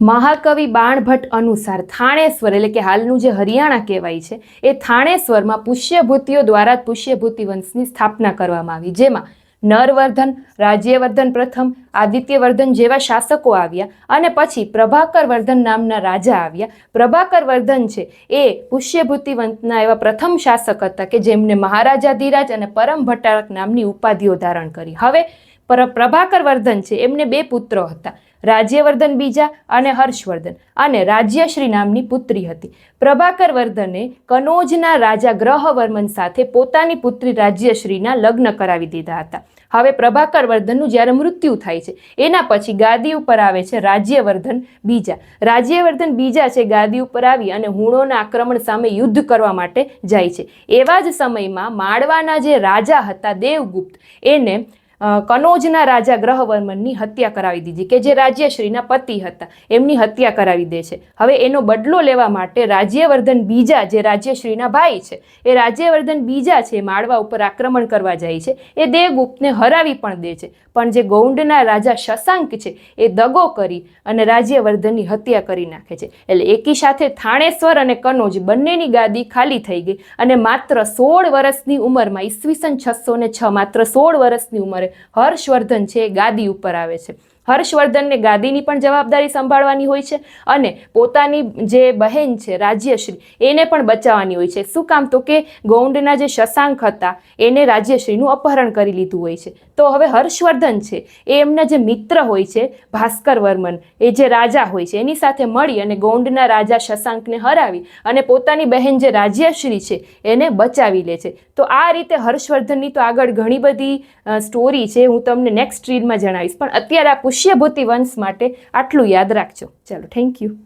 મહાકવિ બાણભટ્ટ અનુસાર થાણેશ્વર એટલે કે હાલનું જે હરિયાણા કહેવાય છે, એ થાણેશ્વરમાં પુષ્યભૂતિઓ દ્વારા પુષ્યભૂતિ વંશની સ્થાપના કરવામાં આવી. જેમાં નરવર્ધન, રાજ્યવર્ધન પ્રથમ, આદિત્યવર્ધન જેવા શાસકો આવ્યા અને પછી પ્રભાકર વર્ધન નામના રાજા આવ્યા. પ્રભાકર વર્ધન છે, એ પુષ્યભૂતિ વંશના એવા પ્રથમ શાસક હતા કે જેમને મહારાજાધિરાજ અને પરમ ભટ્ટારક નામની ઉપાધિઓ ધારણ કરી. હવે પર પ્રભાકર છે, એમને બે પુત્રો હતા. રાજ્યવર્ધન બીજા અને હર્ષવર્ધન. અને રાજ્યશ્રી નામની પુત્રી હતી. પ્રભાકર વર્ધને કનોજના રાજા ગ્રહવર્મન સાથે પોતાની પુત્રી રાજ્યશ્રીના લગ્ન કરાવી દીધા હતા. હવે પ્રભાકર વર્ધનનું જ્યારે મૃત્યુ થાય છે, એના પછી ગાદી ઉપર આવે છે રાજ્યવર્ધન બીજા. રાજ્યવર્ધન બીજા છે, ગાદી ઉપર આવી અને હુણોના આક્રમણ સામે યુદ્ધ કરવા માટે જાય છે. એવા જ સમયમાં માળવાના જે રાજા હતા દેવગુપ્ત, એને કનોજના રાજા ગ્રહવર્મનની હત્યા કરાવી દીધી કે જે રાજ્યશ્રીના પતિ હતા. એમની હત્યા કરાવી દે છે. હવે એનો બદલો લેવા માટે રાજ્યવર્ધન બીજા, જે રાજ્યશ્રીના ભાઈ છે, એ રાજ્યવર્ધન બીજા છે, માળવા ઉપર આક્રમણ કરવા જાય છે. એ દેવગુપ્તને હરાવી પણ દે છે. પણ જે ગૌંડના રાજા શશાંક છે, એ દગો કરી અને રાજ્યવર્ધનની હત્યા કરી નાખે છે. એટલે એકી સાથે થાણેશ્વર અને કનોજ બંનેની ગાદી ખાલી થઈ ગઈ અને માત્ર સોળ વર્ષની ઉંમરમાં ઈસવીસન છસો ને છ, માત્ર સોળ વર્ષની ઉંમરે હર્ષવર્ધન છે ગાદી ઉપર આવે છે. હર્ષવર્ધનને ગાદીની પણ જવાબદારી સંભાળવાની હોય છે અને પોતાની જે બહેન છે, રાજ્યશ્રી, એને પણ બચાવવાની હોય છે. શું કામ? તો કે ગૌંડના જે શશાંક હતા, એને રાજ્યશ્રીનું અપહરણ કરી લીધું હોય છે. તો હવે હર્ષવર્ધન છે, એ એમના જે મિત્ર હોય છે, ભાસ્કર વર્મન, એ જે રાજા હોય છે, એની સાથે મળી અને ગૌંડના રાજા શશાંકને હરાવી અને પોતાની બહેન જે રાજ્યશ્રી છે, એને બચાવી લે છે. તો આ રીતે હર્ષવર્ધનની તો આગળ ઘણી બધી સ્ટોરી છે. હું તમને નેક્સ્ટ રીડમાં જણાવીશ. પણ અત્યારે આ પુષ્યભૂતિ વંશ માટે આટલું યાદ રાખજો. ચાલો થેન્ક યુ